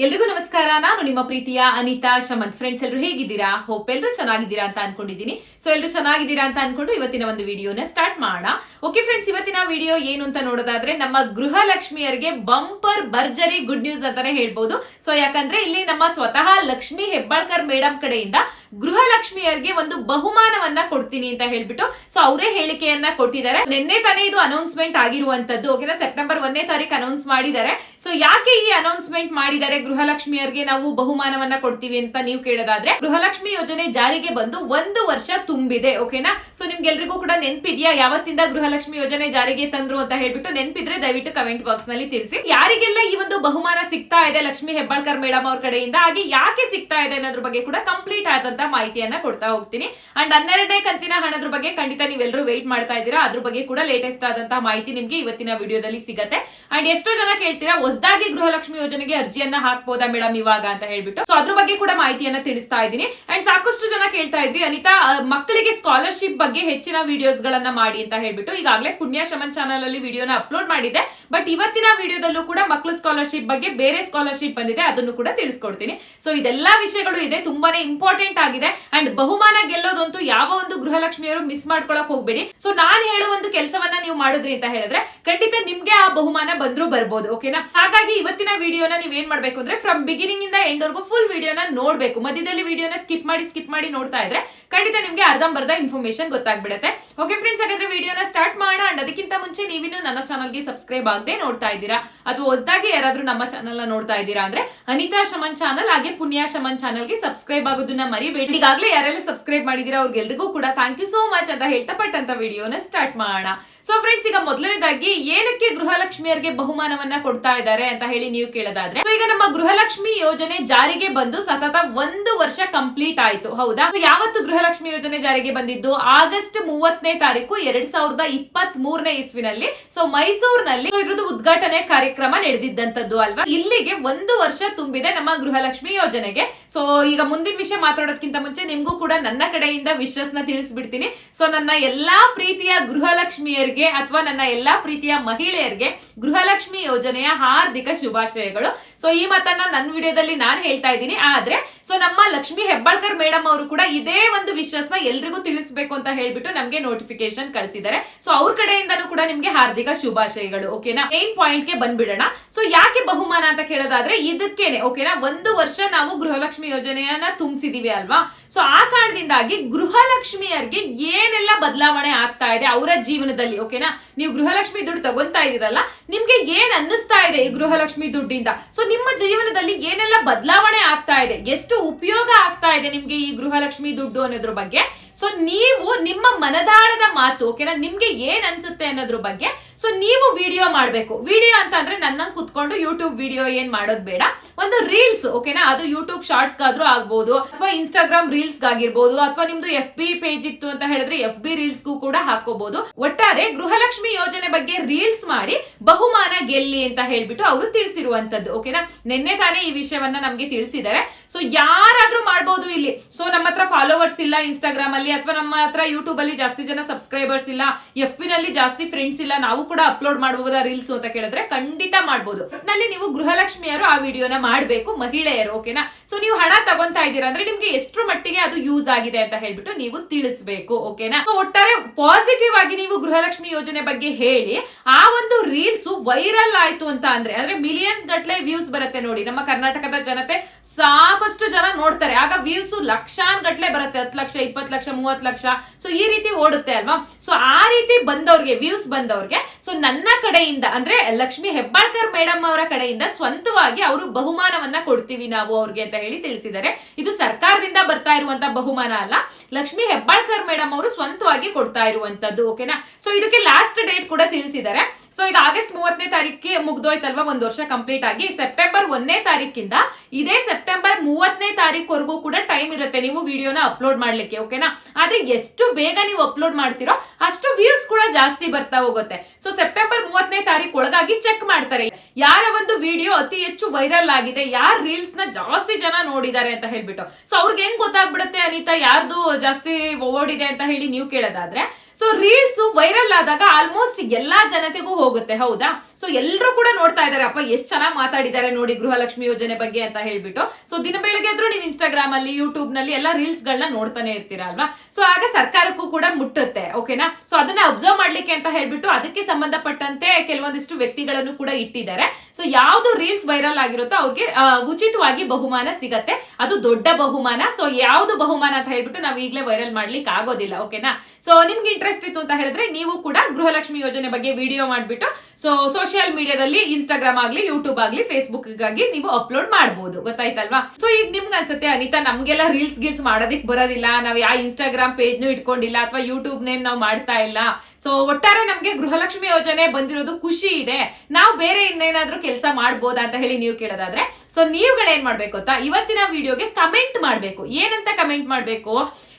ಎಲ್ರಿಗೂ ನಮಸ್ಕಾರ. ನಾನು ನಿಮ್ಮ ಪ್ರೀತಿಯ ಅನಿತಾ ಶಮಂತ್ ಫ್ರೆಂಡ್ಸ್ ಎಲ್ಲರೂ ಹೇಗಿದ್ದೀರಾ? ಹೋಪ್ ಎಲ್ಲರೂ ಚೆನ್ನಾಗಿದ್ದೀರಾ ಅಂತ ಅನ್ಕೊಂಡಿದ್ದೀನಿ. ಸೊ ಎಲ್ಲರೂ ಚೆನ್ನಾಗಿದ್ದೀರಾ ಅಂತ ಅನ್ಕೊಂಡು ಇವತ್ತಿನ ಒಂದು ವಿಡಿಯೋನ ಸ್ಟಾರ್ಟ್ ಮಾಡೋಣ. ಓಕೆ ಫ್ರೆಂಡ್ಸ್ ಇವತ್ತಿನ ವಿಡಿಯೋ ಏನು ಅಂತ ನೋಡೋದಾದ್ರೆ ನಮ್ಮ ಗೃಹಲಕ್ಷ್ಮಿಯರಿಗೆ ಬಂಪರ್ ಭರ್ಜರಿ ಗುಡ್ ನ್ಯೂಸ್ ಅಂತಾನೆ ಹೇಳ್ಬೋದು. ಸೊ ಯಾಕಂದ್ರೆ ಇಲ್ಲಿ ನಮ್ಮ ಸ್ವತಃ ಲಕ್ಷ್ಮಿ ಹೆಬ್ಬಾಳ್ಕರ್ ಮೇಡಮ್ ಕಡೆಯಿಂದ ಗೃಹಲಕ್ಷ್ಮಿಯರಿಗೆ ಒಂದು ಬಹುಮಾನವನ್ನ ಕೊಡ್ತೀನಿ ಅಂತ ಹೇಳ್ಬಿಟ್ಟು ಸೊ ಅವರೇ ಹೇಳಿಕೆಯನ್ನ ಕೊಟ್ಟಿದ್ದಾರೆ. ನಿನ್ನೆ ತಾನೇ ಇದು ಅನೌನ್ಸ್ಮೆಂಟ್ ಆಗಿರುವಂತದ್ದು. ಓಕೆನಾ ಸೆಪ್ಟೆಂಬರ್ ಒಂದನೇ ತಾರೀಕು ಅನೌನ್ಸ್ ಮಾಡಿದ್ದಾರೆ. ಸೊ ಯಾಕೆ ಈ ಅನೌನ್ಸ್ಮೆಂಟ್ ಮಾಡಿದ್ದಾರೆ ಗೃಹಲಕ್ಷ್ಮಿಯರಿಗೆ ನಾವು ಬಹುಮಾನವನ್ನ ಕೊಡ್ತೀವಿ ಅಂತ ನೀವು ಕೇಳೋದಾದ್ರೆ, ಗೃಹಲಕ್ಷ್ಮಿ ಯೋಜನೆ ಜಾರಿಗೆ ಬಂದು ಒಂದು ವರ್ಷ ತುಂಬಿದೆ ಓಕೆನಾ ಸೊ ನಿಮ್ಗೆಲ್ರಿಗೂ ಕೂಡ ನೆನ್ಪಿದ್ಯಾ? ಯಾವತ್ತಿಂದ ಗೃಹಲಕ್ಷ್ಮಿ ಯೋಜನೆ ಜಾರಿಗೆ ತಂದ್ರು ಅಂತ ಹೇಳ್ಬಿಟ್ಟು ನೆನ್ಪಿದ್ರೆ ದಯವಿಟ್ಟು ಕಮೆಂಟ್ ಬಾಕ್ಸ್ನಲ್ಲಿ ತಿಳಿಸಿ. ಯಾರಿಗೆಲ್ಲ ಈ ಒಂದು ಬಹುಮಾನ ಸಿಗ್ತಾ ಇದೆ ಲಕ್ಷ್ಮಿ ಹೆಬ್ಬಾಳ್ಕರ್ ಮೇಡಮ್ ಅವ್ರ ಕಡೆಯಿಂದ, ಹಾಗೆ ಯಾಕೆ ಸಿಗ್ತಾ ಇದೆ ಅನ್ನೋದ್ರ ಬಗ್ಗೆ ಕೂಡ ಕಂಪ್ಲೀಟ್ ಆದಂತ ಮಾಹಿತಿಯನ್ನ ಕೊಡ್ತಾ ಹೋಗ್ತೀನಿ. ಅಂಡ್ ಹನ್ನೆರಡನೇ ಕಂತಿನ ಹಣದ ಬಗ್ಗೆ ಖಂಡಿತ ನೀವೆಲ್ಲರೂ ವೇಟ್ ಮಾಡ್ತಾ ಇದ್ದೀರಾ. ಅದ್ರ ಬಗ್ಗೆ ಕೂಡ ಲೇಟೆಸ್ಟ್ ಆದಂತಹ ಮಾಹಿತಿ ನಿಮ್ಗೆ ಇವತ್ತಿನ ವಿಡಿಯೋದಲ್ಲಿ ಸಿಗತ್ತೆ. ಅಂಡ್ ಎಷ್ಟೋ ಜನ ಕೇಳ್ತೀರಾ, ಹೊಸದಾಗಿ ಗೃಹಲಕ್ಷ್ಮಿ ಯೋಜನೆಗೆ ಅರ್ಜಿಯನ್ನ ಹಾಕ್ಬೋದಾ ಮೇಡಮ್ ಇವಾಗ? ಅಂತ ಹೇಳ್ಬಿಟ್ಟು. ಸೊ ಅದ್ರ ಬಗ್ಗೆ ಕೂಡ ಮಾಹಿತಿಯನ್ನ ತಿಳಿಸ್ತಾ ಇದ್ದೀನಿ. ಅಂಡ್ ಸಾಕಷ್ಟು ಜನ ಕೇಳ್ತಾ ಇದ್ರಿ ಅನಿತಾ ಮಕ್ಕಳಿಗೆ ಸ್ಕಾಲರ್ಶಿಪ್ ಬಗ್ಗೆ ಹೆಚ್ಚಿನ ವಿಡಿಯೋಸ್ ಗಳನ್ನ ಮಾಡಿ ಅಂತ ಹೇಳ್ಬಿಟ್ಟು. ಈಗಾಗಲೇ ಪುಣ್ಯ ಶಮನ್ ಚಾನಲ್ ಅಲ್ಲಿ ವಿಡಿಯೋನ ಅಪ್ಲೋಡ್ ಮಾಡಿದೆ ಬಟ್ ಇವತ್ತಿನ ವಿಡಿಯೋದಲ್ಲೂ ಕೂಡ ಮಕ್ಕಳು ಸ್ಕಾಲರ್ಶಿಪ್ ಬಗ್ಗೆ ಬೇರೆ ಸ್ಕಾಲರ್ಶಿಪ್ ಬಂದಿದೆ, ಅದನ್ನು ಕೂಡ ತಿಳಿಸ್ಕೊಡ್ತೀನಿ. ಸೊ ಇದೆಲ್ಲಾ ವಿಷಯಗಳು ಇದೆ. ತುಂಬಾನೇ ಇಂಪಾರ್ಟೆಂಟ್ ಆಗಿದೆ. ಅಂಡ್ ಬಹುಮಾನ ಗೆಲ್ಲೋದಂತೂ ಯಾವ ಒಂದು ಗೃಹಲಕ್ಷ್ಮಿಯವರು ಮಿಸ್ ಮಾಡ್ಕೊಳಕ್ ಹೋಗ್ಬೇಡಿ. ಸೊ ನಾನ್ ಹೇಳೋ ಒಂದು ಕೆಲಸವನ್ನ ನೀವು ಮಾಡಿದ್ರಿ ಅಂತ ಹೇಳಿದ್ರೆ, ಖಂಡಿತ ನಿಮ್ಗೆ ಆ ಬಹುಮಾನ ಬಂದ್ರೂ ಬರ್ಬೋದು ಓಕೆನಾ ಹಾಗಾಗಿ ಇವತ್ತಿನ ವಿಡಿಯೋನ ನೀವ್ ಏನ್ ಮಾಡ್ಬೇಕು ಅಂದ್ರೆ ಫ್ರಮ್ ಬಿಗಿನಿಂಗ್ ಇಂದ ಎಂಡ್ ವರ್ಗು ಫುಲ್ ವಿಡಿಯೋನ ನೋಡ್ಬೇಕು. ಮಧ್ಯದಲ್ಲಿ ವಿಡಿಯೋನ ಸ್ಕಿಪ್ ಮಾಡಿ ಸ್ಕಿಪ್ ಮಾಡಿ ನೋಡ್ತಾ ಇದ್ರೆ, ಖಂಡಿತ ನಿಮ್ಗೆ ಅರ್ಧಂಬರ್ಧ ಇನ್ಫಾರ್ಮೇಶನ್ ಗೊತ್ತಾಗ್ಬಿಡುತ್ತೆ. ಓಕೆ ಫ್ರೆಂಡ್ಸ್ ಹಾಗಾದ್ರೆ ವಿಡಿಯೋನ ಸ್ಟಾರ್ಟ್ ಮಾಡೋಣ. ಅಂಡ್ ಅದಕ್ಕಿಂತ ಮುಂಚೆ ನೀವಿನ್ನು ನನ್ನ ಚಾನಲ್ಗೆ ಸಬ್ಸ್ಕ್ರೈಬ್ ಆಗದೆ ನೋಡ್ತಾ ಇದ್ದೀರಾ? ಅಥವಾ ಹೊಸದಾಗಿ ಯಾರಾದ್ರೂ ನಮ್ಮ ಚಾನಲ್ ನೋಡ್ತಾ ಇದ್ದೀರಾ ಅಂದ್ರೆ, ಅನಿತಾ ಶಮನ್ ಚಾನಲ್ ಹಾಗೆ ಪುಣ್ಯ ಶಮನ್ ಚಾನಲ್ಗೆ ಸಬ್ಸ್ಕ್ರೈಬ್ ಆಗೋದನ್ನ ಮರಿಬೇಡಿ. ಈಗಾಗಲೇ ಯಾರೆಲ್ಲ ಸಬ್ಸ್ಕ್ರೈಬ್ ಮಾಡಿದೀರಾ ಅವ್ರಿಗೆಲ್ರಿಗೂ ಕೂಡ ಥ್ಯಾಂಕ್ ಯು ಸೋ ಮಚ್ ಅಂತ ಹೇಳ್ತಾ ಪಟ್ಟಂತ ವಿಡಿಯೋನ ಸ್ಟಾರ್ಟ್ ಮಾಡೋಣ. ಸೊ ಫ್ರೆಂಡ್ಸ್ ಈಗ ಮೊದಲನೇದಾಗಿ ಏನಕ್ಕೆ ಗೃಹಲಕ್ಷ್ಮಿಯರಿಗೆ ಬಹುಮಾನವನ್ನ ಕೊಡ್ತಾ ಇದ್ದಾರೆ ಅಂತ ಹೇಳಿ ನೀವು ಕೇಳೋದಾದ್ರೆ ಈಗ ನಮ್ಮ ಗೃಹಲಕ್ಷ್ಮಿ ಯೋಜನೆ ಜಾರಿಗೆ ಬಂದು ಸತತ ಒಂದು ವರ್ಷ ಕಂಪ್ಲೀಟ್ ಆಯ್ತು, ಹೌದಾ? ಯಾವತ್ತು ಗೃಹಲಕ್ಷ್ಮಿ ಯೋಜನೆ ಜಾರಿಗೆ ಬಂದಿದ್ದು? ಆಗಸ್ಟ್ ಮೂವತ್ತನೇ ತಾರೀಕು ಎರಡ್ ಸಾವಿರದ ಇಪ್ಪತ್ತ್ ಮೂರನೇ ಇಸ್ವಿನಲ್ಲಿ. ಸೊ ಮೈಸೂರಿನಲ್ಲಿ ಇದ್ರದ್ದು ಉದ್ಘಾಟನೆ ಕಾರ್ಯಕ್ರಮ ನಡೆದಿದ್ದಂತದ್ದು ಅಲ್ವಾ? ಇಲ್ಲಿಗೆ ಒಂದು ವರ್ಷ ತುಂಬಿದೆ ನಮ್ಮ ಗೃಹಲಕ್ಷ್ಮಿ ಯೋಜನೆಗೆ. ಸೊ ಈಗ ಮುಂದಿನ ವಿಷಯ ಮಾತಾಡೋದಕ್ಕಿಂತ ಮುಂಚೆ ನಿಮ್ಗೂ ಕೂಡ ನನ್ನ ಕಡೆಯಿಂದ ವಿಶಸ್ನ ತಿಳಿಸ್ಬಿಡ್ತೀನಿ. ಸೊ ನನ್ನ ಎಲ್ಲಾ ಪ್ರೀತಿಯ ಗೃಹಲಕ್ಷ್ಮಿಯರಿಗೆ ಅಥವಾ ನನ್ನ ಎಲ್ಲಾ ಪ್ರೀತಿಯ ಮಹಿಳೆಯರಿಗೆ ಗೃಹಲಕ್ಷ್ಮಿ ಯೋಜನೆಯ ಹಾರ್ದಿಕ ಶುಭಾಶಯಗಳು. ಸೊ ಈ ಮಾತನ್ನ ನನ್ನ ವಿಡಿಯೋದಲ್ಲಿ ನಾನು ಹೇಳ್ತಾ ಇದ್ದೀನಿ. ಆದ್ರೆ ಸೊ ನಮ್ಮ ಲಕ್ಷ್ಮಿ ಹೆಬ್ಬಾಳ್ಕರ್ ಮೇಡಮ್ ಅವರು ಕೂಡ ಇದೇ ಒಂದು ವಿಶ್ವಾಸನ ಎಲ್ರಿಗೂ ತಿಳಿಸ್ಬೇಕು ಅಂತ ಹೇಳ್ಬಿಟ್ಟು ನಮ್ಗೆ ನೋಟಿಫಿಕೇಶನ್ ಕಳಿಸಿದ್ದಾರೆ. ಸೊ ಅವ್ರ ಕಡೆಯಿಂದನೂ ಕೂಡ ನಿಮ್ಗೆ ಹಾರ್ದಿಕ ಶುಭಾಶಯಗಳು ಓಕೆನಾ ಮೇನ್ ಪಾಯಿಂಟ್ಗೆ ಬಂದ್ಬಿಡೋಣ. ಸೊ ಯಾಕೆ ಬಹುಮಾನ ಅಂತ ಕೇಳೋದಾದ್ರೆ ಇದಕ್ಕೇನೆ ಓಕೆನಾ ಒಂದು ವರ್ಷ ನಾವು ಗೃಹಲಕ್ಷ್ಮಿ ಯೋಜನೆಯನ್ನ ತುಂಬಿಸಿದೀವಿ ಅಲ್ವಾ? ಸೊ ಆ ಕಾರಣದಿಂದಾಗಿ ಗೃಹಲಕ್ಷ್ಮಿಯರಿಗೆ ಏನೆಲ್ಲ ಬದಲಾವಣೆ ಆಗ್ತಾ ಇದೆ ಅವರ ಜೀವನದಲ್ಲಿ ಓಕೆನಾ ನೀವು ಗೃಹಲಕ್ಷ್ಮಿ ದುಡ್ಡು ತಗೊಂತಾ ಇದೀರಲ್ಲ ನಿಮ್ಗೆ ಏನ್ ಅನ್ನಿಸ್ತಾ ಇದೆ ಈ ಗೃಹಲಕ್ಷ್ಮಿ ದುಡ್ಡಿಂದ? ಸೊ ನಿಮ್ಮ ಜೀವನದಲ್ಲಿ ಏನೆಲ್ಲ ಬದಲಾವಣೆ ಆಗ್ತಾ ಇದೆ? ಎಷ್ಟು ಉಪಯೋಗ ಆಗ್ತಾ ಇದೆ ನಿಮ್ಗೆ ಈ ಗೃಹಲಕ್ಷ್ಮಿ ದುಡ್ಡು ಅನ್ನೋದ್ರ ಬಗ್ಗೆ? ಸೊ ನೀವು ನಿಮ್ಮ ಮನದಾಳದ ಮಾತು ಓಕೆನಾ ನಿಮ್ಗೆ ಏನ್ ಅನ್ಸುತ್ತೆ ಅನ್ನೋದ್ರ ಬಗ್ಗೆ ಸೊ ನೀವು ವಿಡಿಯೋ ಮಾಡ್ಬೇಕು. ವಿಡಿಯೋ ಅಂತ ಅಂದ್ರೆ ನನ್ನ ಕುತ್ಕೊಂಡು ಯೂಟ್ಯೂಬ್ ವಿಡಿಯೋ ಏನ್ ಮಾಡೋದು ಬೇಡ. ಒಂದು ರೀಲ್ಸ್ ಓಕೆನಾ ಅದು ಯೂಟ್ಯೂಬ್ ಶಾರ್ಟ್ಸ್ ಗಾದ್ರೂ ಆಗ್ಬೋದು, ಅಥವಾ ಇನ್ಸ್ಟಾಗ್ರಾಮ್ ರೀಲ್ಸ್ ಆಗಿರ್ಬೋದು ಅಥವಾ ನಿಮ್ದು ಎಫ್ ಬಿ ಪೇಜ್ ಇತ್ತು ಅಂತ ಹೇಳಿದ್ರೆ ಎಫ್ ಬಿ ರೀಲ್ಸ್ಗೂ ಕೂಡ ಹಾಕೋಬಹುದು ಒಟ್ಟಾರೆ ಗೃಹಲಕ್ಷ್ಮಿ ಯೋಜನೆ ಬಗ್ಗೆ ರೀಲ್ಸ್ ಮಾಡಿ ಬಹುಮಾನ ಗೆಲ್ಲಿ ಅಂತ ಹೇಳ್ಬಿಟ್ಟು ಅವರು ತಿಳಿಸಿರುವಂತದ್ದು ಓಕೆನಾ ನಿನ್ನೆ ತಾನೇ ಈ ವಿಷಯವನ್ನ ನಮ್ಗೆ ತಿಳಿಸಿದ್ದಾರೆ. ಸೊ ಯಾರಾದ್ರೂ ಮಾಡ್ಬೋದು ಇಲ್ಲಿ. ಸೊ ನಮ್ಮ ಹತ್ರ ಫಾಲೋವರ್ಸ್ ಇಲ್ಲ ಇನ್ಸ್ಟಾಗ್ರಾಮ್ ಅಲ್ಲಿ ಅಥವಾ ನಮ್ಮ ಹತ್ರ ಯೂಟ್ಯೂಬ್ ಅಲ್ಲಿ ಜಾಸ್ತಿ ಜನ ಸಬ್ಸ್ಕ್ರೈಬರ್ಸ್ ಇಲ್ಲ ಎಫ್ ಬಿ ನಲ್ಲಿ ಜಾಸ್ತಿ ಫ್ರೆಂಡ್ಸ್ ಇಲ್ಲ, ನಾವು ಕೂಡ ಅಪ್ಲೋಡ್ ಮಾಡಬಹುದಾ ರೀಲ್ಸ್ ಅಂತ ಕೇಳಿದ್ರೆ ಖಂಡಿತ ಮಾಡಬಹುದು ಒಟ್ನಲ್ಲಿ ನೀವು ಗೃಹಲಕ್ಷ್ಮಿಯರು ಆ ವಿಡಿಯೋನ ಮಾಡಬೇಕು, ಮಹಿಳೆಯರು ಓಕೆನಾ ಸೊ ನೀವು ಹಣ ತಗೊಂತಾ ಇದ್ದೀರಾ ಅಂದ್ರೆ ನಿಮ್ಗೆ ಎಷ್ಟು ಮಟ್ಟಿಗೆ ಅದು ಯೂಸ್ ಆಗಿದೆ ಅಂತ ಹೇಳ್ಬಿಟ್ಟು ನೀವು ತಿಳಿಸ್ಬೇಕು ಓಕೆನಾ ಸೊ ಒಟ್ಟಾರೆ ಪಾಸಿಟಿವ್ ಆಗಿ ನೀವು ಗೃಹಲಕ್ಷ್ಮಿ ಯೋಜನೆ ಬಗ್ಗೆ ಹೇಳಿ, ಆ ಒಂದು ರೀಲ್ಸ್ ವೈರಲ್ ಆಯ್ತು ಅಂತ ಅಂದ್ರೆ ಅಂದ್ರೆ ಮಿಲಿಯನ್ಸ್ ಗಟ್ಲೆ ವ್ಯೂಸ್ ಬರುತ್ತೆ ನೋಡಿ. ನಮ್ಮ ಕರ್ನಾಟಕದ ಜನತೆ ಸಾಕಷ್ಟು ಜನ ನೋಡ್ತಾರೆ. ಆಗ ವ್ಯೂಸ್ ಲಕ್ಷಾನ್ ಗಟ್ಲೆ ಬರುತ್ತೆ, ಹತ್ತು ಲಕ್ಷ, ಇಪ್ಪತ್ತು ಲಕ್ಷ ಮೂವತ್ತು ಲಕ್ಷ. ಸೊ ಈ ರೀತಿ ಓಡುತ್ತೆ ಅಲ್ವಾ? ಸೊ ಆ ರೀತಿ ಬಂದವ್ರಿಗೆ ವ್ಯೂಸ್ ಬಂದವ್ರಿಗೆ ಸೊ ನನ್ನ ಕಡೆಯಿಂದ, ಅಂದ್ರೆ ಲಕ್ಷ್ಮಿ ಹೆಬ್ಬಾಳ್ಕರ್ ಮೇಡಮ್ ಅವರ ಕಡೆಯಿಂದ ಸ್ವಂತವಾಗಿ ಅವರು ಬಹುಮಾನವನ್ನ ಕೊಡ್ತೀವಿ ನಾವು ಅವ್ರಿಗೆ ಅಂತ ಹೇಳಿ ತಿಳಿಸಿದ್ದಾರೆ. ಇದು ಸರ್ಕಾರದಿಂದ ಬರ್ತಾ ಇರುವಂತ ಬಹುಮಾನ ಅಲ್ಲ. ಲಕ್ಷ್ಮಿ ಹೆಬ್ಬಾಳ್ಕರ್ ಮೇಡಮ್ ಅವರು ಸ್ವಂತವಾಗಿ ಕೊಡ್ತಾ ಇರುವಂತದ್ದು ಓಕೆನಾ ಸೊ ಇದಕ್ಕೆ ಲಾಸ್ಟ್ ಡೇಟ್ ಕೂಡ ತಿಳಿಸಿದ್ದಾರೆ. ಸೊ ಈಗ ಆಗಸ್ಟ್ ಮೂವತ್ತನೇ ತಾರೀಕಿಗೆ ಮುಗ್ದೋಯ್ತಲ್ವಾ? ಒಂದು ವರ್ಷ ಕಂಪ್ಲೀಟ್ ಆಗಿ ಸೆಪ್ಟೆಂಬರ್ ಒಂದನೇ ತಾರೀಕಿಂದ ಇದೇ ಸೆಪ್ಟೆಂಬರ್ ಮೂವತ್ತನೇ ತಾರೀಕುವರೆಗೂ ಕೂಡ ಟೈಮ್ ಇರುತ್ತೆ ನೀವು ವಿಡಿಯೋನ ಅಪ್ಲೋಡ್ ಮಾಡ್ಲಿಕ್ಕೆ ಓಕೆನಾ ಆದ್ರೆ ಎಷ್ಟು ಬೇಗ ನೀವು ಅಪ್ಲೋಡ್ ಮಾಡ್ತಿರೋ ಅಷ್ಟು ವ್ಯೂಸ್ ಕೂಡ ಜಾಸ್ತಿ ಬರ್ತಾ ಹೋಗುತ್ತೆ. ಸೊ ಸೆಪ್ಟೆಂಬರ್ ಮೂವತ್ತನೇ ತಾರೀಕು ಒಳಗಾಗಿ ಚೆಕ್ ಮಾಡ್ತಾರೆ. ಯಾರ ಒಂದು ವಿಡಿಯೋ ಅತಿ ಹೆಚ್ಚು ವೈರಲ್ ಆಗಿದೆ, ಯಾರ ರೀಲ್ಸ್ನ ಜಾಸ್ತಿ ಜನ ನೋಡಿದ್ದಾರೆ ಅಂತ ಹೇಳ್ಬಿಟ್ಟು. ಸೊ ಅವ್ರಿಗೆ ಹೆಂಗ್ ಗೊತ್ತಾಗ್ಬಿಡುತ್ತೆ ಅನಿತಾ? ಯಾರ್ದು ಜಾಸ್ತಿ ಓಡಿದೆ ಅಂತ ಹೇಳಿ ನೀವು ಕೇಳೋದಾದ್ರೆ ಸೊ ರೀಲ್ಸ್ ವೈರಲ್ ಆದಾಗ ಆಲ್ಮೋಸ್ಟ್ ಎಲ್ಲಾ ಜನತೆಗೂ ಹೋಗುತ್ತೆ, ಹೌದಾ? ಸೊ ಎಲ್ಲರೂ ಕೂಡ ನೋಡ್ತಾ ಇದಾರೆ ಅಪ್ಪ, ಎಷ್ಟ್ ಚೆನ್ನಾಗಿ ಮಾತಾಡಿದ್ದಾರೆ ನೋಡಿ ಗೃಹಲಕ್ಷ್ಮಿ ಯೋಜನೆ ಬಗ್ಗೆ ಅಂತ ಹೇಳ್ಬಿಟ್ಟು. ಸೊ ದಿನ ಬೆಳಗ್ಗೆ ಆದ್ರೂ ನೀವು ಇನ್ಸ್ಟಾಗ್ರಾಮ್ ಅಲ್ಲಿ ಯೂಟ್ಯೂಬ್ನಲ್ಲಿ ಎಲ್ಲ ರೀಲ್ಸ್ ಗಳನ್ನ ನೋಡ್ತಾನೆ ಇರ್ತೀರಾ ಅಲ್ವಾ? ಸೊ ಆಗ ಸರ್ಕಾರಕ್ಕೂ ಕೂಡ ಮುಟ್ಟುತ್ತೆ ಓಕೆನಾ ಸೊ ಅದನ್ನ ಅಬ್ಸರ್ವ್ ಮಾಡ್ಲಿಕ್ಕೆ ಅಂತ ಹೇಳ್ಬಿಟ್ಟು ಅದಕ್ಕೆ ಸಂಬಂಧಪಟ್ಟಂತೆ ಕೆಲವೊಂದಿಷ್ಟು ವ್ಯಕ್ತಿಗಳನ್ನು ಕೂಡ ಇಟ್ಟಿದ್ದಾರೆ. ಸೊ ಯಾವ್ದು ರೀಲ್ಸ್ ವೈರಲ್ ಆಗಿರುತ್ತೋ ಅವ್ರಿಗೆ ಉಚಿತವಾಗಿ ಬಹುಮಾನ ಸಿಗತ್ತೆ. ಅದು ದೊಡ್ಡ ಬಹುಮಾನ. ಸೊ ಯಾವ್ದು ಬಹುಮಾನ ಅಂತ ಹೇಳ್ಬಿಟ್ಟು ನಾವು ಈಗಲೇ ವೈರಲ್ ಮಾಡ್ಲಿಕ್ಕೆ ಆಗೋದಿಲ್ಲ ಓಕೆನಾ ಸೊ ನಿಮ್ಗೆ ಇಂಟ್ರೆಸ್ಟ್ ಇತ್ತು ಅಂತ ಹೇಳಿದ್ರೆ ನೀವು ಕೂಡ ಗೃಹಲಕ್ಷ್ಮಿ ಯೋಜನೆ ಬಗ್ಗೆ ವಿಡಿಯೋ ಮಾಡಿಬಿಟ್ಟು ಸೊ ಸೋಷಿಯಲ್ ಮೀಡಿಯಾದಲ್ಲಿ ಇನ್ಸ್ಟಾಗ್ರಾಮ್ ಆಗ್ಲಿ ಯೂಟ್ಯೂಬ್ ಆಗ್ಲಿ ಫೇಸ್ಬುಕ್ಗಾಗಿ ನೀವು ಅಪ್ಲೋಡ್ ಮಾಡಬಹುದು ಗೊತ್ತಾಯ್ತಲ್ವಾ? ಸೊ ಈಗ ನಿಮ್ಗೆ ಅನ್ಸುತ್ತೆ, ಅನಿತಾ, ನಮ್ಗೆಲ್ಲ ರೀಲ್ಸ್ ಗೀಲ್ಸ್ ಮಾಡೋದಕ್ಕೆ ಬರೋದಿಲ್ಲ. ನಾವು ಯಾವ ಇನ್ಸ್ಟಾಗ್ರಾಮ್ ಪೇಜ್ನು ಇಟ್ಕೊಂಡಿಲ್ಲ ಅಥವಾ ಯೂಟ್ಯೂಬ್ ನೇಮ್ ನಾವು ಮಾಡ್ತಾ ಇಲ್ಲ. ಸೊ ಒಟ್ಟಾರೆ ನಮ್ಗೆ ಗೃಹಲಕ್ಷ್ಮಿ ಯೋಜನೆ ಬಂದಿರೋದು ಖುಷಿ ಇದೆ. ನಾವು ಬೇರೆ ಇನ್ನೇನಾದ್ರೂ ಕೆಲಸ ಮಾಡ್ಬೋದಾ ಅಂತ ಹೇಳಿ ನೀವು ಕೇಳೋದಾದ್ರೆ ಸೊ ನೀವುಗಳೇನ್ ಮಾಡ್ಬೇಕು ಗೊತ್ತಾ? ಇವತ್ತಿನ ವಿಡಿಯೋಗೆ ಕಮೆಂಟ್ ಮಾಡ್ಬೇಕು. ಏನಂತ ಕಮೆಂಟ್ ಮಾಡ್ಬೇಕು?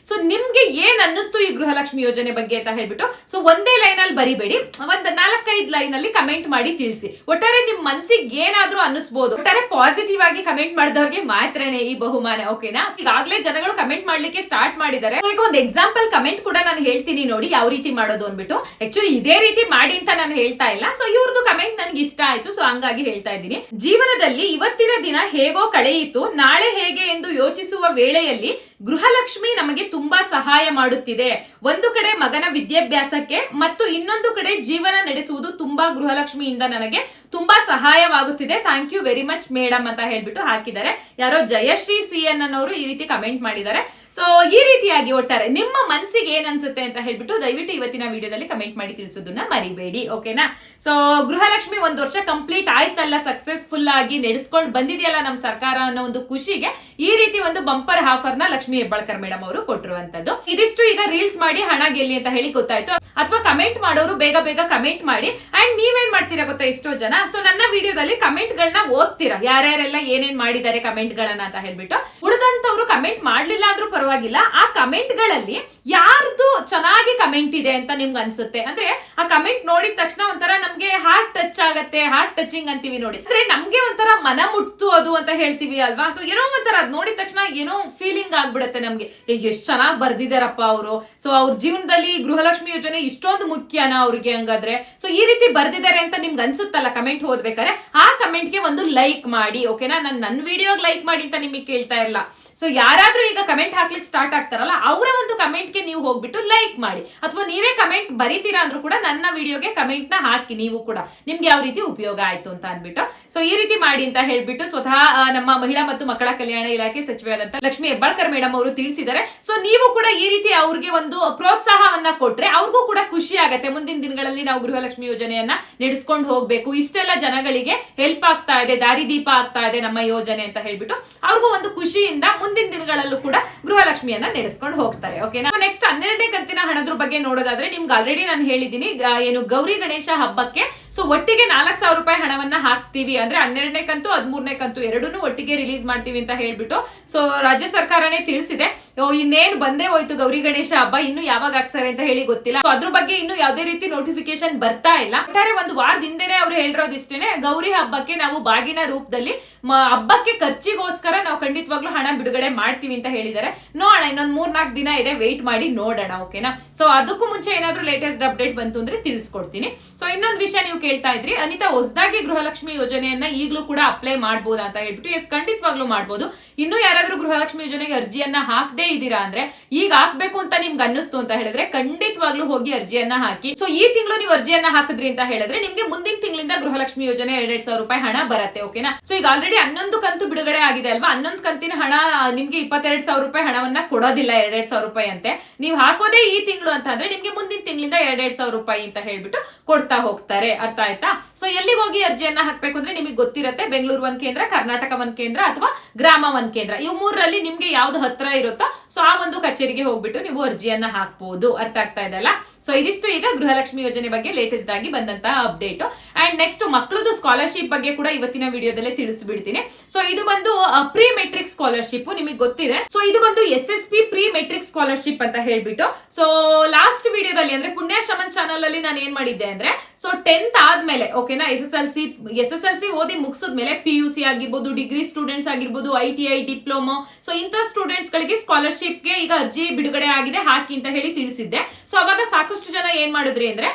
ಸೊ ನಿಮ್ಗೆ ಏನ್ ಅನ್ನಿಸ್ತು ಈ ಗೃಹಲಕ್ಷ್ಮಿ ಯೋಜನೆ ಬಗ್ಗೆ ಅಂತ ಹೇಳ್ಬಿಟ್ಟು? ಸೊ ಒಂದೇ ಲೈನ್ ಅಲ್ಲಿ ಬರಿಬೇಡಿ. ಒಂದ್ ನಾಲ್ಕೈದು ಲೈನ್ ಅಲ್ಲಿ ಕಮೆಂಟ್ ಮಾಡಿ ತಿಳಿಸಿ. ಒಟ್ಟಾರೆ ನಿಮ್ ಮನ್ಸಿಗೆ ಏನಾದ್ರೂ ಅನ್ನಿಸ್ಬೋದು. ಒಟ್ಟಾರೆ ಪಾಸಿಟಿವ್ ಆಗಿ ಕಮೆಂಟ್ ಮಾಡಿದವ್ರಿಗೆ ಮಾತ್ರನೇ ಈ ಬಹುಮಾನ ಓಕೆನಾ ಈಗಾಗಲೇ ಜನಗಳು ಕಮೆಂಟ್ ಮಾಡ್ಲಿಕ್ಕೆ ಸ್ಟಾರ್ಟ್ ಮಾಡಿದ್ದಾರೆ. ಈಗ ಒಂದು ಎಕ್ಸಾಂಪಲ್ ಕಮೆಂಟ್ ಕೂಡ ನಾನು ಹೇಳ್ತೀನಿ ನೋಡಿ, ಯಾವ ರೀತಿ ಮಾಡೋದು ಅಂದ್ಬಿಟ್ಟು. ಆಕ್ಚುಲಿ ಇದೇ ರೀತಿ ಮಾಡಿ ಅಂತ ನಾನು ಹೇಳ್ತಾ ಇಲ್ಲ. ಸೊ ಇವ್ರದ್ದು ಕಮೆಂಟ್ ನನ್ಗೆ ಇಷ್ಟ ಆಯ್ತು. ಸೊ ಹಂಗಾಗಿ ಹೇಳ್ತಾ ಇದ್ದೀನಿ. ಜೀವನದಲ್ಲಿ ಇವತ್ತಿನ ದಿನ ಹೇಗೋ ಕಳೆಯಿತು. ನಾಳೆ ಹೇಗೆ ಎಂದು ಯೋಚಿಸುವ ವೇಳೆಯಲ್ಲಿ ಗೃಹಲಕ್ಷ್ಮಿ ನಮಗೆ ತುಂಬಾ ಸಹಾಯ ಮಾಡುತ್ತಿದೆ. ಒಂದು ಕಡೆ ಮಗನ ವಿದ್ಯಾಭ್ಯಾಸಕ್ಕೆ ಮತ್ತು ಇನ್ನೊಂದು ಕಡೆ ಜೀವನ ನಡೆಸುವುದು ತುಂಬಾ ಗೃಹಲಕ್ಷ್ಮಿಯಿಂದ ನನಗೆ ತುಂಬಾ ಸಹಾಯವಾಗುತ್ತಿದೆ. Thank you very much madam ಅಂತ ಹೇಳ್ಬಿಟ್ಟು ಹಾಕಿದ್ದಾರೆ. ಯಾರೋ ಜಯಶ್ರೀ ಸಿ ಅನ್ನೋರು ಈ ರೀತಿ ಕಮೆಂಟ್ ಮಾಡಿದ್ದಾರೆ. ಸೊ ಈ ರೀತಿಯಾಗಿ ಒಟ್ಟಾರೆ ನಿಮ್ಮ ಮನಸ್ಸಿಗೆ ಏನ್ ಅನ್ಸುತ್ತೆ ಅಂತ ಹೇಳ್ಬಿಟ್ಟು ದಯವಿಟ್ಟು ಇವತ್ತಿನ ವಿಡಿಯೋದಲ್ಲಿ ಕಮೆಂಟ್ ಮಾಡಿ ತಿಳಿಸೋದನ್ನ ಮರಿಬೇಡಿ ಓಕೆನಾ ಸೊ ಗೃಹಲಕ್ಷ್ಮಿ ಒಂದ್ ವರ್ಷ ಕಂಪ್ಲೀಟ್ ಆಯ್ತಲ್ಲ ಸಕ್ಸಸ್ಫುಲ್ ಆಗಿ ನಡೆಸ್ಕೊಂಡು ಬಂದಿದೆಯಲ್ಲ ನಮ್ಮ ಸರ್ಕಾರ ಅನ್ನೋ ಒಂದು ಖುಷಿಗೆ ಈ ರೀತಿ ಒಂದು ಬಂಪರ್ ಆಫರ್ನ ಲಕ್ಷ್ಮಿ ಹೆಬ್ಬಾಳ್ಕರ್ ಮೇಡಮ್ ಅವರು ಕೊಟ್ಟಿರುವಂತದ್ದು. ಇದಿಷ್ಟು ಈಗ ರೀಲ್ಸ್ ಮಾಡಿ ಹಣ ಗೆಲ್ಲಿ ಅಂತ ಹೇಳಿ ಗೊತ್ತಾಯ್ತು. ಅಥವಾ ಕಮೆಂಟ್ ಮಾಡೋರು ಬೇಗ ಬೇಗ ಕಮೆಂಟ್ ಮಾಡಿ. ಅಂಡ್ ನೀವೇನ್ ಮಾಡ್ತೀರಾ ಗೊತ್ತಾ ಎಷ್ಟೋ ಜನ? ಸೊ ನನ್ನ ವಿಡಿಯೋದಲ್ಲಿ ಕಮೆಂಟ್ ಗಳನ್ನ ಓದ್ತೀರಾ? ಯಾರ್ಯಾರೆಲ್ಲ ಏನೇನ್ ಮಾಡಿದ್ದಾರೆ ಕಮೆಂಟ್ ಗಳನ್ನ ಅಂತ ಹೇಳ್ಬಿಟ್ಟು. ಉಳಿದಂತವ್ರು ಕಮೆಂಟ್ ಮಾಡ್ಲಿಲ್ಲ ಆದ್ರೂ ಪರವಾಗಿಲ್ಲ. ಆ ಕಮೆಂಟ್ಗಳಲ್ಲಿ ಯಾರ್ದು ಚೆನ್ನಾಗಿ ಕಮೆಂಟ್ ಇದೆ ಅಂತ ನಿಮ್ಗೆ ಅನ್ಸುತ್ತೆ? ಅಂದ್ರೆ ಆ ಕಮೆಂಟ್ ನೋಡಿದ ತಕ್ಷಣ ಒಂಥರ ನಮ್ಗೆ ಹಾರ್ಟ್ ಟಚ್ ಆಗತ್ತೆ ಹಾರ್ಟ್ ಟಚಿಂಗ್ ಅಂತೀವಿ ನೋಡಿ. ಅಂದ್ರೆ ನಮ್ಗೆ ಒಂಥರ ಮನ ಮುಟ್ಟು ಅದು ಅಂತ ಹೇಳ್ತೀವಿ ಅಲ್ವಾ? ಸೊ ಏನೋ ಒಂಥರ ಅದ್ ನೋಡಿದ ತಕ್ಷಣ ಏನೋ ಫೀಲಿಂಗ್ ಆಗ್ಬಿಡತ್ತೆ ನಮ್ಗೆ. ಎಷ್ಟ್ ಚೆನ್ನಾಗಿ ಬರ್ದಿದಾರಪ್ಪ ಅವರು. ಸೊ ಅವ್ರ ಜೀವನದಲ್ಲಿ ಗೃಹಲಕ್ಷ್ಮಿ ಯೋಜನೆ ಇಷ್ಟೊಂದು ಮುಖ್ಯನಾ ಅವ್ರಿಗೆ ಹಂಗಾದ್ರೆ? ಸೊ ಈ ರೀತಿ ಬರ್ದಿದ್ದಾರೆ ಅಂತ ನಿಮ್ಗೆ ಅನ್ಸುತ್ತಲ್ಲ ಕಮೆಂಟ್ ಓದ್ಬೇಕಾರೆ ಆ ಕಮೆಂಟ್ಗೆ ಒಂದು ಲೈಕ್ ಮಾಡಿ ಓಕೆನಾ ನಾನು ನನ್ನ ವಿಡಿಯೋಗೆ ಲೈಕ್ ಮಾಡಿ ಅಂತ ನಿಮಗೆ ಕೇಳ್ತಾ ಇಲ್ಲ ಸೊ ಯಾರಾದ್ರೂ ಈಗ ಕಮೆಂಟ್ ಹಾಕ್ಲಿಕ್ಕೆ ಸ್ಟಾರ್ಟ್ ಆಗ್ತಾರಲ್ಲ, ಅವರ ಒಂದು ನೀವು ಹೋಗ್ಬಿಟ್ಟು ಲೈಕ್ ಮಾಡಿ. ಅಥವಾ ನೀವೇ ಕಮೆಂಟ್ ಬರೀತೀರಾ ಅಂದ್ರೂ ಕೂಡ ನನ್ನ ವಿಡಿಯೋಗೆ ಕಮೆಂಟ್ನ ಹಾಕಿ ನೀವು ಕೂಡ. ನಿಮ್ಗೆ ಯಾವ ರೀತಿ ಉಪಯೋಗ ಆಯ್ತು ಅಂತ ಅನ್ಬಿಟ್ಟು ಸೊ ಈ ರೀತಿ ಮಾಡಿ ಅಂತ ಹೇಳ್ಬಿಟ್ಟು ಸ್ವತಃ ನಮ್ಮ ಮಹಿಳಾ ಮತ್ತು ಮಕ್ಕಳ ಕಲ್ಯಾಣ ಇಲಾಖೆ ಸಚಿವೆಯಾದಂತ ಲಕ್ಷ್ಮಿ ಹೆಬ್ಬಾಳ್ಕರ್ ಮೇಡಮ್ ಅವರು ತಿಳಿಸಿದ್ದಾರೆ. ಸೊ ನೀವು ಕೂಡ ಈ ರೀತಿ ಅವ್ರಿಗೆ ಒಂದು ಪ್ರೋತ್ಸಾಹವನ್ನ ಕೊಟ್ರೆ ಅವ್ರಿಗೂ ಕೂಡ ಖುಷಿ ಆಗತ್ತೆ. ಮುಂದಿನ ದಿನಗಳಲ್ಲಿ ನಾವು ಗೃಹಲಕ್ಷ್ಮಿ ಯೋಜನೆಯನ್ನ ನಡೆಸ್ಕೊಂಡು ಹೋಗ್ಬೇಕು. ಇಷ್ಟೆಲ್ಲ ಜನಗಳಿಗೆ ಹೆಲ್ಪ್ ಆಗ್ತಾ ಇದೆ ದಾರಿದೀಪ ಆಗ್ತಾ ಇದೆ ನಮ್ಮ ಯೋಜನೆ ಅಂತ ಹೇಳ್ಬಿಟ್ಟು. ಅವ್ರಿಗೂ ಒಂದು ಖುಷಿಯಿಂದ ಮುಂದಿನ ದಿನಗಳಲ್ಲೂ ಕೂಡ ಗೃಹಲಕ್ಷ್ಮಿಯನ್ನ ನಡೆಸ್ಕೊಂಡು ಹೋಗ್ತಾರೆ. ಓಕೆನಾ ನೆಕ್ಸ್ಟ್ ಹನ್ನೆರಡನೇ ಕಂತಿನ ಹಣದ್ರ ಬಗ್ಗೆ ನೋಡೋದಾದ್ರೆ ನಿಮ್ಗೆ ಆಲ್ರೆಡಿ ನಾನು ಹೇಳಿದ್ದೀನಿ ಏನು ಗೌರಿ ಗಣೇಶ ಹಬ್ಬಕ್ಕೆ ಸೊ ಒಟ್ಟಿಗೆ ನಾಲ್ಕು ಸಾವಿರ ರೂಪಾಯಿ ಹಣವನ್ನ ಹಾಕ್ತೀವಿ ಅಂದ್ರೆ ಹನ್ನೆರಡನೇ ಕಂತು, ಹದಿಮೂರನೇ ಕಂತು ಎರಡೂ ಒಟ್ಟಿಗೆ ರಿಲೀಸ್ ಮಾಡ್ತೀವಿ ಅಂತ ಹೇಳ್ಬಿಟ್ಟು ಸೊ ರಾಜ್ಯ ಸರ್ಕಾರನೇ ತಿಳಿಸಿದೆ. ಇನ್ನೇನ್ ಬಂದೇ ಹೋಯ್ತು ಗೌರಿ ಗಣೇಶ ಹಬ್ಬ, ಇನ್ನು ಯಾವಾಗ ಆಗ್ತಾರೆ ಅಂತ ಹೇಳಿ ಗೊತ್ತಿಲ್ಲ. ಸೊ ಅದ್ರ ಬಗ್ಗೆ ಇನ್ನು ಯಾವುದೇ ರೀತಿ ನೋಟಿಫಿಕೇಶನ್ ಬರ್ತಾ ಇಲ್ಲ. ಒಟ್ಟಾರೆ ಒಂದು ವಾರದ ಹಿಂದೆನೆ ಅವ್ರು ಹೇಳಿರೋದಿಷ್ಟೇನೆ, ಗೌರಿ ಹಬ್ಬಕ್ಕೆ ನಾವು ಬಾಗಿನ ರೂಪದಲ್ಲಿ ಹಬ್ಬಕ್ಕೆ ಖರ್ಚಿಗೋಸ್ಕರ ನಾವು ಖಂಡಿತವಾಗ್ಲೂ ಹಣ ಬಿಡುಗಡೆ ಮಾಡ್ತೀವಿ ಅಂತ ಹೇಳಿದ್ದಾರೆ. ನೋಡೋಣ, ಇನ್ನೊಂದು ಮೂರ್ನಾಲ್ಕು ದಿನ ಇದೆ ವೆಯ್ಟ್ ಮಾಡಿ ನೋಡೋಣ ಓಕೆನಾ ಸೊ ಅದಕ್ಕೂ ಮುಂಚೆ ಏನಾದ್ರೂ ಲೇಟೆಸ್ಟ್ ಅಪ್ಡೇಟ್ ಬಂತು ಅಂದ್ರೆ ತಿಳಿಸ್ಕೊಡ್ತೀನಿ. ಸೊ ಇನ್ನೊಂದು ವಿಷಯ ನೀವು ಕೇಳ್ತಾ ಇದ್ರಿ. ಅನಿತಾ, ಹೊಸದಾಗಿ ಗೃಹಲಕ್ಷ್ಮಿ ಯೋಜನೆಯನ್ನ ಈಗಲೂ ಕೂಡ ಅಪ್ಲೈ ಮಾಡ್ಬೋದಾ ಅಂತ ಹೇಳ್ಬಿಟ್ಟು ಎಸ್ ಖಂಡಿತವಾಗ್ಲೂ ಮಾಡಬಹುದು ಇನ್ನು ಯಾರಾದ್ರೂ ಗೃಹಲಕ್ಷ್ಮಿ ಯೋಜನೆಗೆ ಅರ್ಜಿಯನ್ನ ಹಾಕದೇ ಇದ್ದೀರಾ ಅಂದ್ರೆ, ಈಗ ಹಾಕ್ಬೇಕು ಅಂತ ನಿಮ್ಗೆ ಅನ್ನಿಸ್ತು ಅಂತ ಹೇಳಿದ್ರೆ, ಖಂಡಿತವಾಗ್ಲೂ ಹೋಗಿ ಅರ್ಜಿಯನ್ನ ಹಾಕಿ. ಸೊ ಈ ತಿಂಗಳು ನೀವು ಅರ್ಜಿಯನ್ನ ಹಾಕಿದ್ರಿ ಅಂತ ಹೇಳಿದ್ರೆ, ನಿಮ್ಗೆ ಮುಂದಿನ ತಿಂಗಳಿಂದ ಗೃಹಲಕ್ಷ್ಮಿ ಯೋಜನೆ ಎರಡೆರಡು ಸಾವಿರ ರೂಪಾಯಿ ಹಣ ಬರುತ್ತೆ ಓಕೆನಾ ಸೊ ಈಗ ಆಲ್ರೆಡಿ ಹನ್ನೊಂದು ಕಂತು ಬಿಡುಗಡೆ ಆಗಿದೆ ಅಲ್ವಾ? ಹನ್ನೊಂದು ಕಂತಿನ ಹಣ, ನಿಮ್ಗೆ ಇಪ್ಪತ್ತೆರಡು ಸಾವಿರ ರೂಪಾಯಿ ಹಣವನ್ನ ಕೊಡೋದಿಲ್ಲ ಎರಡೆರಡು ಸಾವಿರ ರೂಪಾಯಿ ಅಂತೆ. ನೀವು ಹಾಕೋದೇ ಈ ತಿಂಗಳು ಅಂತ ಅಂದ್ರೆ, ನಿಮ್ಗೆ ಮುಂದಿನ ತಿಂಗಳಿಂದ ಎರಡೆರಡು ಸಾವಿರ ರೂಪಾಯಿ ಅಂತ ಹೇಳ್ಬಿಟ್ಟು ಕೊಡ್ತಾ ಹೋಗ್ತಾರೆ. ಅರ್ಥ ಆಯ್ತಾ ಸೊ ಎಲ್ಲಿಗೆ ಹೋಗಿ ಅರ್ಜಿಯನ್ನ ಹಾಕ್ಬೇಕು ಅಂದ್ರೆ ನಿಮಗೆ ಗೊತ್ತಿರುತ್ತೆ. ಬೆಂಗಳೂರು ಒಂದ್ ಕೇಂದ್ರ, ಕರ್ನಾಟಕ ಒಂದ್ ಕೇಂದ್ರ ಅಥವಾ ಗ್ರಾಮ ಒಂದ್ ಕೇಂದ್ರ. ಇವು ಮೂರರಲ್ಲಿ ನಿಮ್ಗೆ ಯಾವ್ದು ಹತ್ರ ಇರುತ್ತೋ, ಸೊ ಆ ಒಂದು ಕಚೇರಿಗೆ ಹೋಗ್ಬಿಟ್ಟು ನೀವು ಅರ್ಜಿಯನ್ನ ಹಾಕ್ಬಹುದು ಅರ್ಥ ಆಗ್ತಾ ಇದೆಲ್ಲ ಸೊ ಇದಿಷ್ಟು ಈಗ ಗೃಹಲಕ್ಷ್ಮಿ ಯೋಜನೆ ಬಗ್ಗೆ ಲೇಟೆಸ್ಟ್ ಆಗಿ ಬಂದಂತಹ ಅಪ್ಡೇಟ್ ಅಂಡ್ ನೆಕ್ಸ್ಟ್ ಮಕ್ಕಳದು ಸ್ಕಾಲರ್ಶಿಪ್ ಬಗ್ಗೆ ಕೂಡ ಇವತ್ತಿನ ವಿಡಿಯೋದಲ್ಲೇ ತಿಳಿಸ್ಬಿಡ್ತೀನಿ. ಸೊ ಇದು ಬಂದು ಪ್ರೀ ಮೆಟ್ರಿಕ್ ಸ್ಕಾಲರ್ಶಿಪ್ ನಿಮಗೆ ಗೊತ್ತಿದೆ. ಸೊ ಇದು ಬಂದು S S P pre matric scholarship ಅಂತ ಹೇಳ್ಬಿಟ್ಟು ಸೊ ಲಾಸ್ಟ್ ವಿಡಿಯೋದಲ್ಲಿ ಅಂದ್ರೆ ಪುಣ್ಯ ಶಮನ್ ಚಾನಲ್ ಅಲ್ಲಿ ನಾನು ಏನ್ ಮಾಡಿದ್ದೆ ಅಂದ್ರೆ ಸೊ ಟೆಂತ್ ಆದ್ಮೇಲೆ ಓಕೆನಾ S S L C S S L C ಓದಿ ಮುಗಿಸಿದ್ಮೇಲೆ ಪಿ ಯು ಸಿ ಆಗಿರ್ಬೋದು ಡಿಗ್ರಿ ಸ್ಟೂಡೆಂಟ್ಸ್ ಆಗಿರ್ಬೋದು I T I diploma so ಇಂಥ ಸ್ಟೂಡೆಂಟ್ಸ್ ಗಳಿಗೆ ಸ್ಕಾಲರ್ಶಿಪ್ಗೆ ಈಗ ಅರ್ಜಿ ಬಿಡುಗಡೆ ಆಗಿದೆ, ಹಾಕಿ ಅಂತ ಹೇಳಿ ತಿಳಿಸಿದ್ದೆ. ಸೊ ಅವಾಗ ಸಾಕಷ್ಟು ಜನ ಏನ್ ಮಾಡಿದ್ರಿ ಅಂದ್ರೆ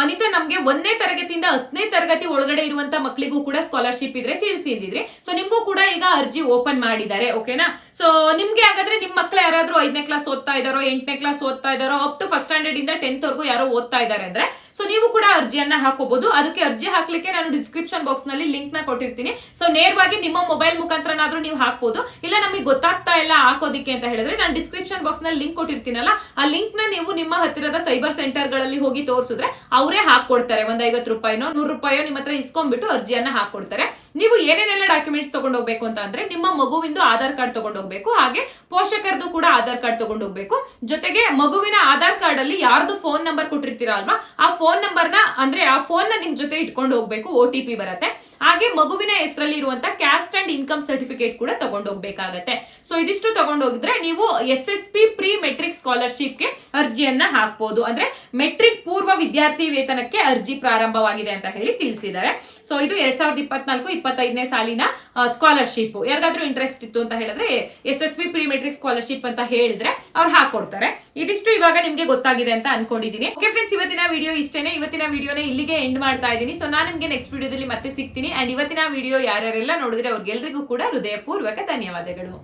ಅನಿತಾ ನಮ್ಗೆ ಒಂದನೇ ತರಗತಿಯಿಂದ ಹತ್ತನೇ ತರಗತಿ ಒಳಗಡೆ ಇರುವಂತ ಮಕ್ಕಳಿಗೂ ಕೂಡ ಸ್ಕಾಲರ್ಶಿಪ್ ಇದ್ರೆ ತಿಳಿಸಿದ್ರಿ ಸೊ ನಿಮ್ಗೂ ಕೂಡ ಈಗ ಅರ್ಜಿ ಓಪನ್ ಮಾಡಿದ್ದಾರೆ ಓಕೆನಾ ಸೊ ನಿಮ್ಗೆ ಹಾಗಾದ್ರೆ ನಿಮ್ ಮಕ್ಳು ಯಾರಾದ್ರೂ ಐದನೇ ಕ್ಲಾಸ್ ಓದ್ತಾ ಇದಾರೋ ಎಂಟನೇ ಕ್ಲಾಸ್ ಓದ್ತಾ ಇದಾರೋ ಅಪ್ ಟು ಫಸ್ಟ್ ಸ್ಟ್ಯಾಂಡರ್ಡ್ ಇಂದ ಟೆಂತ್ ವರ್ಗೂ ಯಾರೋ ಓದ್ತಾ ಇದಾರೆ ಅಂದ್ರೆ ಸೊ ನೀವು ಕೂಡ ಅರ್ಜಿಯನ್ನ ಹಾಕೋಬಹುದು ಅದಕ್ಕೆ ಅರ್ಜಿ ಹಾಕ್ಲಿಕ್ಕೆ ನಾನು ಡಿಸ್ಕ್ರಿಪ್ಷನ್ ಬಾಕ್ಸ್ನಲ್ಲಿ ಲಿಂಕ್ನ ಕೊಟ್ಟಿರ್ತೀನಿ. ಸೊ ನೇರವಾಗಿ ನಿಮ್ಮ ಮೊಬೈಲ್ ಮುಖಾಂತರನಾದ್ರೂ ನೀವು ಹಾಕ್ಬೋದು. ಇಲ್ಲ ನಮಗೆ ಗೊತ್ತಾಗ್ತಾ ಇಲ್ಲ ಹಾಕೋದಿಕ್ಕೆ ಅಂತ ಹೇಳಿದ್ರೆ ನಾನು ಡಿಸ್ಕ್ರಿಪ್ಷನ್ ಬಾಕ್ಸ್ನಲ್ಲಿ ಲಿಂಕ್ ಕೊಟ್ಟಿರ್ತೀನಲ್ಲ, ಆ ಲಿಂಕ್ನ ನೀವು ನಿಮ್ಮ ಹತ್ತಿರದ ಸೈಬರ್ ಸೆಂಟರ್ಗಳಲ್ಲಿ ಹೋಗಿ ತೋರಿಸಿದ್ರೆ ಅವರೇ ಹಾಕೊಡ್ತಾರೆ ಒಂದ್ ಐವತ್ತು ರೂಪಾಯಿನೋ, ನೂರು ರೂಪಾಯೋ ನಿಮ್ಮ ಹತ್ರ ಇಸ್ಕೊಂಡ್ಬಿಟ್ಟು ಅರ್ಜಿಯನ್ನ ಹಾಕೊಡ್ತಾರೆ ನೀವು ಏನೇನೆಲ್ಲ ಡಾಕ್ಯುಮೆಂಟ್ಸ್ ತಗೊಂಡು ಹೋಗ್ಬೇಕು ಅಂತ ಅಂದ್ರೆ ನಿಮ್ಮ ಮಗುವಿಂದು ಆಧಾರ್ ಕಾರ್ಡ್ ತಗೊಂಡು ಹೋಗ್ಬೇಕು ಹಾಗೆ ಪೋಷಕರದು ಕೂಡ ಆಧಾರ್ ಕಾರ್ಡ್ ತಗೊಂಡು ಹೋಗ್ಬೇಕು ಜೊತೆಗೆ ಮಗುವಿನ ಆಧಾರ್ ಕಾರ್ಡ್ ಅಲ್ಲಿ ಯಾರ್ದು ಫೋನ್ ನಂಬರ್ ಕೊಟ್ಟಿರ್ತೀರಾ ಅಲ್ವಾ, ಆ ಫೋನ್ ನಂಬರ್ನ ಅಂದ್ರೆ ಆ ಫೋನ್ನ ನಿಮ್ ಜೊತೆ ಇಟ್ಕೊಂಡು ಹೋಗ್ಬೇಕು ಒ ಟಿ ಪಿ ಬರುತ್ತೆ. ಹಾಗೆ ಮಗುವಿನ ಹೆಸರಲ್ಲಿ ಇರುವಂತ ಕ್ಯಾಸ್ಟ್ ಅಂಡ್ ಇನ್ಕಮ್ ಸರ್ಟಿಫಿಕೇಟ್ ಕೂಡ ತಗೊಂಡು ಹೋಗ್ಬೇಕಾಗತ್ತೆ. ಸೊ ಇದಿಷ್ಟು ತಗೊಂಡು ಹೋಗಿದ್ರೆ ನೀವು S S P pre matric ಸ್ಕಾಲರ್ಶಿಪ್ಗೆ ಅರ್ಜಿಯನ್ನ ಹಾಕ್ಬೋದು. ಅಂದ್ರೆ ಮೆಟ್ರಿಕ್ ಪೂರ್ವ ವಿದ್ಯಾರ್ಥಿ ವೇತನಕ್ಕೆ ಅರ್ಜಿ ಪ್ರಾರಂಭವಾಗಿದೆ ಅಂತ ಹೇಳಿ ತಿಳಿಸಿದ್ದಾರೆ. ಸೊ ಇದು ಎರಡ್ ಸಾವಿರದ ಇಪ್ಪತ್ನಾಲ್ಕು, ಇಪ್ಪತ್ತೈದನೇ ಸಾಲಿನ ಸ್ಕಾಲರ್ಶಿಪ್ ಯಾರಿಗಾದ್ರೂ ಇಂಟ್ರೆಸ್ಟ್ ಇತ್ತು ಅಂತ ಹೇಳಿದ್ರೆ S S P pre matric scholarship ಅಂತ ಹೇಳಿದ್ರೆ ಅವ್ರು ಹಾಕೊಡ್ತಾರೆ. ಇದಿಷ್ಟು ಇವಾಗ ನಿಮ್ಗೆ ಗೊತ್ತಾಗಿದೆ ಅಂತ ಅನ್ಕೊಂಡಿದೀನಿ. ಓಕೆ ಫ್ರೆಂಡ್ಸ್ ಇವತ್ತಿನ ವಿಡಿಯೋ ಇಷ್ಟೇನೆ ಇವತ್ತಿನ ವಿಡಿಯೋನ ಇಲ್ಲಿಗೆ ಎಂಡ್ ಮಾಡ್ತಾ ಇದ್ದೀನಿ. ಸೊ ನಾನು ನಿಮಗೆ ನೆಕ್ಸ್ಟ್ ವಿಡಿಯೋದಲ್ಲಿ ಮತ್ತೆ ಸಿಗ್ತೀನಿ. ಅಂಡ್ ಇವತ್ತಿನ ವಿಡಿಯೋ ಯಾರ್ಯಾರೆಲ್ಲ ನೋಡಿದ್ರೆ ಅವ್ರಿಗೆಲ್ರಿಗೂ ಕೂಡ ಹೃದಯಪೂರ್ವಕ ಧನ್ಯವಾದಗಳು.